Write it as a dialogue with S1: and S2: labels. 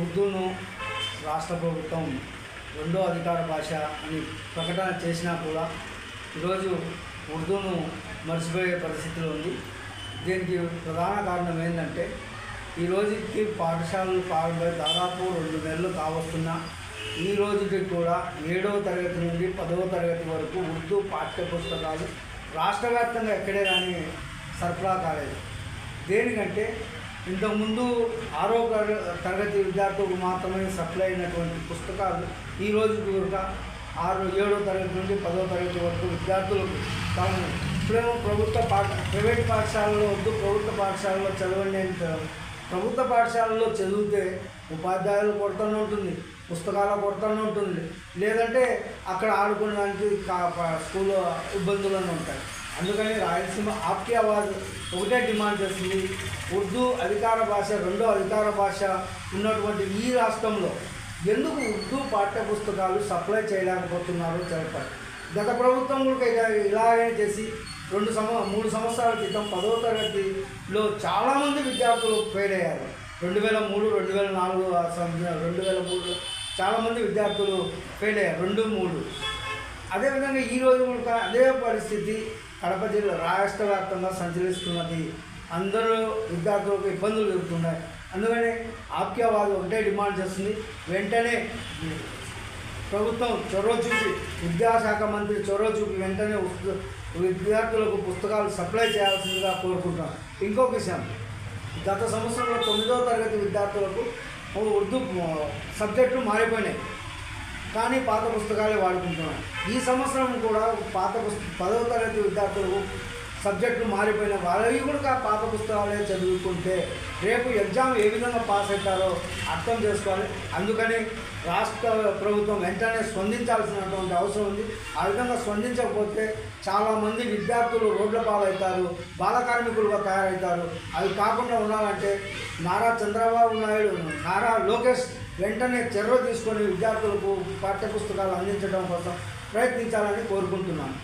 S1: ఉర్దూను రాష్ట్ర ప్రభుత్వం రెండో అధికార భాష అని ప్రకటన చేసినా కూడా ఈరోజు ఉర్దూను మర్చిపోయే పరిస్థితిలో ఉంది. దీనికి ప్రధాన కారణం ఏంటంటే ఈ రోజుకి పాఠశాలలు ప్రారంభమై దాదాపు రెండు నెలలు కావస్తున్నా ఈ రోజుకి కూడా ఏడవ తరగతి నుండి పదవ తరగతి వరకు ఉర్దూ పాఠ్య పుస్తకాలు రాష్ట్ర వ్యాప్తంగా ఎక్కడే కానీ సరఫరా కాలేదు. దేనికంటే ఇంతకుముందు ఆరో తరగతి విద్యార్థులకు మాత్రమే సప్లై అయినటువంటి పుస్తకాలు ఈ రోజు కూడా ఆరు ఏడో తరగతి నుండి పదో తరగతి వరకు విద్యార్థులకు తాము ఇప్పుడేమో ప్రభుత్వ పాఠ ప్రైవేట్ పాఠశాలలో వద్దు ప్రభుత్వ పాఠశాలలో చదవండి అని ప్రభుత్వ పాఠశాలలో చదివితే ఉపాధ్యాయులు కొడుతూనే ఉంటుంది పుస్తకాల కొడుతూనే ఉంటుంది. లేదంటే అక్కడ ఆడుకోవడానికి కా స్కూల్లో ఇబ్బందులను ఉంటాయి. అందుకని రాయలసీమ ఆప్కి ఆవాజ్ ఒకటే డిమాండ్ చేస్తుంది. ఉర్దూ అధికార భాష రెండో అధికార భాష ఉన్నటువంటి ఈ రాష్ట్రంలో ఎందుకు ఉర్దూ పాఠ్య పుస్తకాలు సప్లై చేయలేకపోతున్నారో చెప్పాలి గత ప్రభుత్వం కూడా ఇలాగే చేసి రెండు సంవ మూడు సంవత్సరాల క్రితం పదవ తరగతిలో చాలామంది విద్యార్థులు ఫెయిల్ అయ్యారు రెండు వేల మూడు రెండు వేల నాలుగు రెండు వేల మూడు చాలామంది విద్యార్థులు ఫెయిల్ అయ్యారు రెండు మూడు. అదేవిధంగా ఈ రోజు కూడా అదే పరిస్థితి కడప జిల్లా రాష్ట్ర వ్యాప్తంగా సంచరిస్తున్నది. అందరూ విద్యార్థులకు ఇబ్బందులు జరుగుతున్నాయి అందుకని వాళ్ళు ఒకటే డిమాండ్ చేస్తుంది. వెంటనే ప్రభుత్వం చొరవ చూపి విద్యాశాఖ మంత్రి చొరవ చూపి వెంటనే విద్యార్థులకు పుస్తకాలు సప్లై చేయాల్సిందిగా కోరుకుంటున్నాం ఇంకొక విషయం గత సంవత్సరంలో తొమ్మిదవ తరగతి విద్యార్థులకు ఉర్దూ సబ్జెక్టులు మారిపోయినాయి. కానీ పాత పుస్తకాలే వాడుకుంటున్నాం. ఈ సంవత్సరం కూడా పాత పుస్త పదవ తరగతి విద్యార్థులకు సబ్జెక్టులు మారిపోయిన వాళ్ళవి కూడా ఆ పాత పుస్తకాలే చదువుకుంటే రేపు ఎగ్జామ్ ఏ విధంగా పాస్ అవుతారో అర్థం చేసుకోవాలి. అందుకని రాష్ట్ర ప్రభుత్వం వెంటనే స్పందించాల్సినటువంటి అవసరం ఉంది. ఆ విధంగా స్పందించకపోతే చాలామంది విద్యార్థులు రోడ్ల పాలవుతారు బాల కార్మికులుగా తయారవుతారు. అవి కాకుండా ఉండాలంటే నారా చంద్రబాబు నాయుడు నారా లోకేష్ వెంటనే చర్య తీసుకొని విద్యార్థులకు పాఠ్యపుస్తకాలు అందించడం కోసం ప్రయత్నించాలని కోరుకుంటున్నాను.